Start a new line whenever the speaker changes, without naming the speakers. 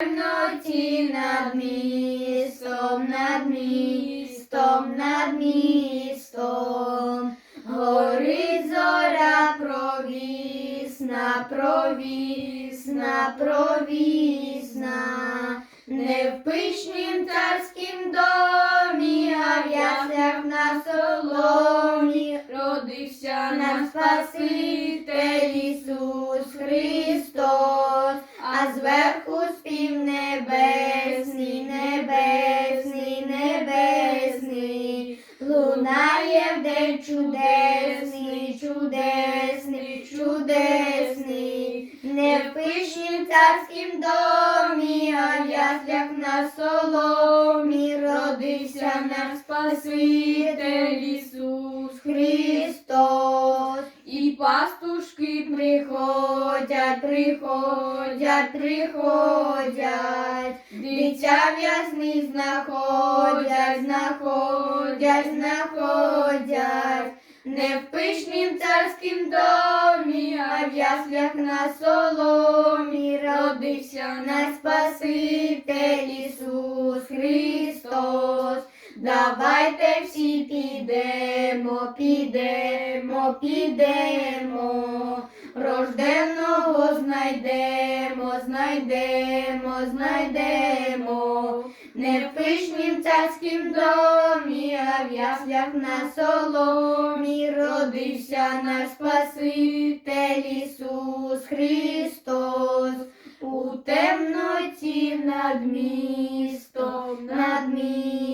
Темноті над містом, над містом, над містом, горить зоря провісна, провісна, провісна, не в пишнім царськім домі, а в яслях на соломі. Родився наш Спаситель лунає в день чудесний, чудесний, чудесний, не в пишнім царськім домі, а в яслях на соломі родився наш Спаситель Ісус Христос. І пастушки приходять, приходять, приходять, дитя в'язни знаходять, знаходять, знаходять, не в пишнім царськім домі, а в яслях на соломі родився наш Спаситель Ісус Христос. Давайте всі підемо, підемо, підемо, рожденного знайдемо, знайдемо, знайдемо, не в пишнім царськім домі, а в яслях на соломі родився наш Спаситель Ісус Христос. У темноті над містом, над містом.